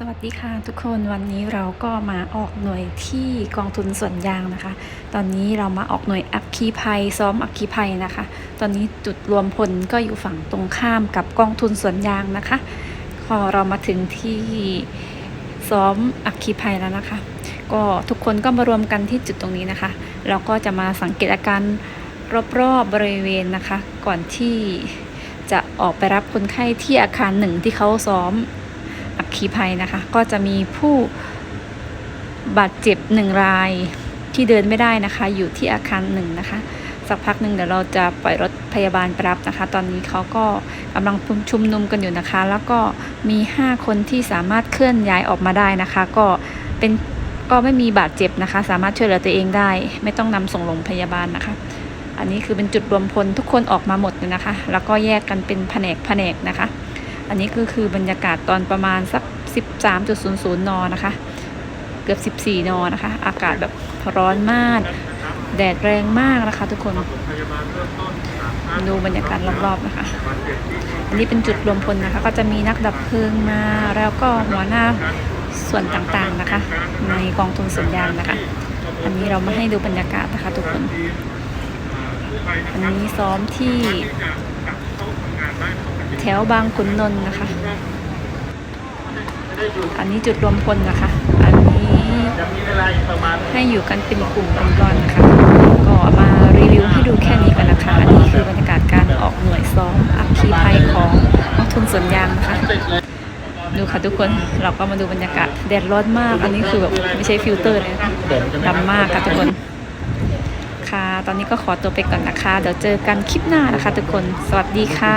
สวัสดีค่ะทุกคนวันนี้เราก็มาออกหน่วยที่กองทุนส่วนยางนะคะ ตอนนี้เรามาออกหน่วยอัคคีภัยซ้อมอัคคีภัยนะคะ ตอนนี้จุดรวมพลก็อยู่ฝั่งตรงข้ามกับกองทุนส่วนยางนะคะพอเรามาถึงที่ซ้อมอัคคีภัยแล้วนะคะ ก็ทุกคนก็มารวมกันที่จุดตรงนี้นะคะ เราก็จะมาสังเกตอาการรอบๆบริเวณนะคะ ก่อนที่จะออกไปรับคนไข้ที่อาคารหนึ่งที่เขาซ้อม อัคคีภัยนะคะ ก็จะมีผู้บาดเจ็บหนึ่งรายที่เดินไม่ได้นะคะ อยู่ที่อาคารหนึ่งนะคะ สักพักหนึ่งเดี๋ยวเราจะปล่อยรถพยาบาลไปรับนะคะ ตอนนี้เขาก็กำลังชุมนุมกันอยู่นะคะ แล้วก็มี 5 คนที่สามารถเคลื่อนย้ายออกมาได้นะคะ ก็เป็นก็ไม่มีบาดเจ็บนะคะ สามารถช่วยเหลือตัวเองได้ ไม่ต้องนำส่งโรงพยาบาลนะคะ อันนี้คือเป็นจุดรวมพลทุกคนออกมาหมดเลยนะคะ แล้วก็แยกกันเป็นแผนกแผนกนะคะ อันนี้ก็คือบรรยากาศตอนประมาณสัก 13.00 น นะคะ เกือบ 14 น นะคะ อากาศแบบร้อนมาก แดดแรงมากนะคะทุกคน ดูบรรยากาศรอบๆนะคะ อันนี้เป็นจุดรวมพลนะคะ ก็จะมีนักดับเพลิงมา แล้วก็หัวหน้าส่วนต่างๆนะคะ ในกองทุนส่วนยางนะคะ อันนี้เรามาให้ดูบรรยากาศนะคะทุกคน อันนี้ซ้อมที่ ถวบางขุนนนท์นะคะ อันนี้จุดรวมพลนะคะ อันนี้ให้อยู่กันเป็นกลุ่มเป็นก้อนนะคะ ก็มารีวิวให้ดูแค่นี้กันนะคะ อันนี้คือบรรยากาศการออกหน่วยซ้อมอัคคีภัยของกองทุนสวนยางนะคะดูค่ะทุกคนเราก็มาดูบรรยากาศแดดร้อนมาก อันนี้คือแบบไม่ใช่ฟิลเตอร์เลยนะคะดำมากค่ะทุกคน ค่ะ ตอนนี้ก็ขอตัวไปก่อนนะคะ เดี๋ยวเจอกันคลิปหน้านะคะ ทุกคน สวัสดีค่ะ